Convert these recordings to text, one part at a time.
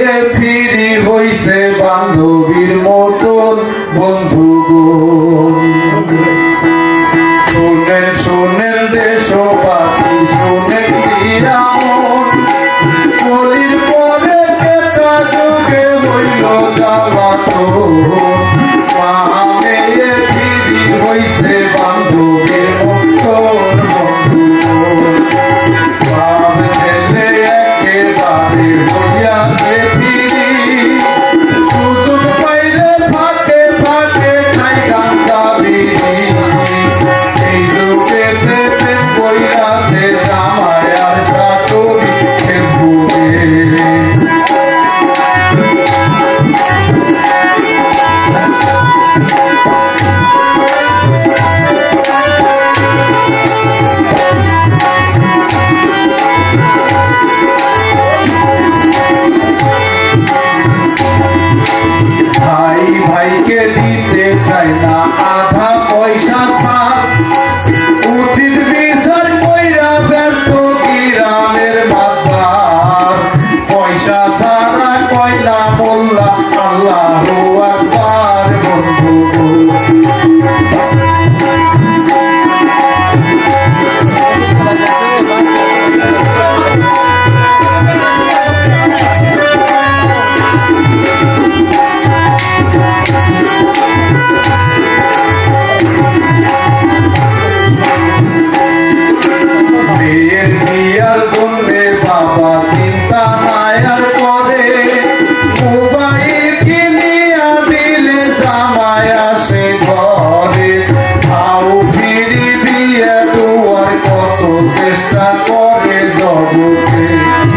ফিরে, ফিরি হইছে বান্ধবীর মতন বন্ধু শোনেন শোনেন দেশবাসী, শোনেন বিরামন কলির পরে কেতা যুগে হইল যাওয়া তো। মেয়ে ফিরি হইছে বান্ধবীর মতন বন্ধু ভাব ছেলে একেবারে Yeah. Allah. চেষ্টা করে জগতে।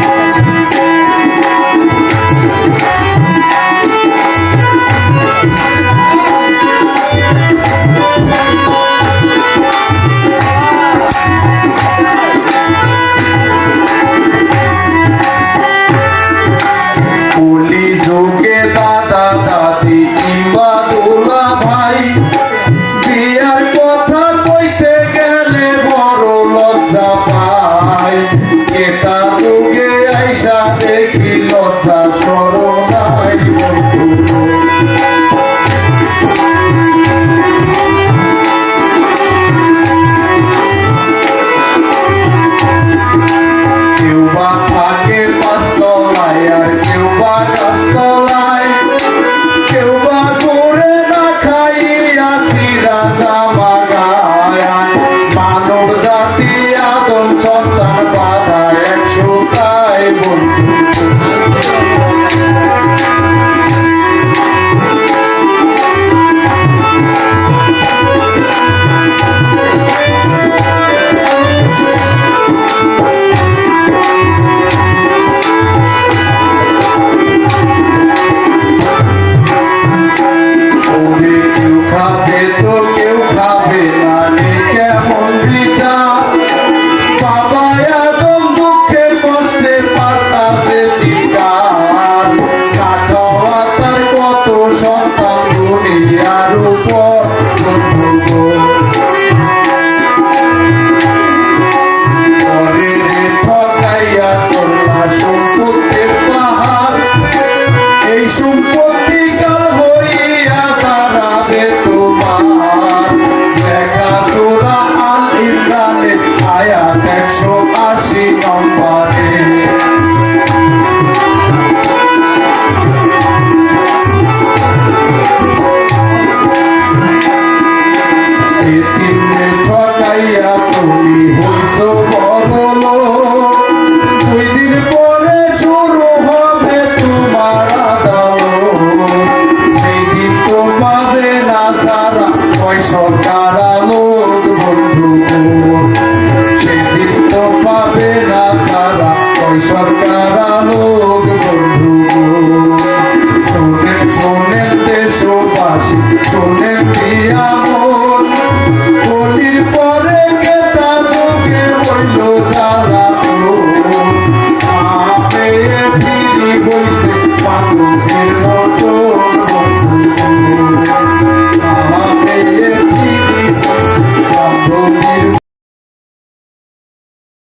Deixar o cara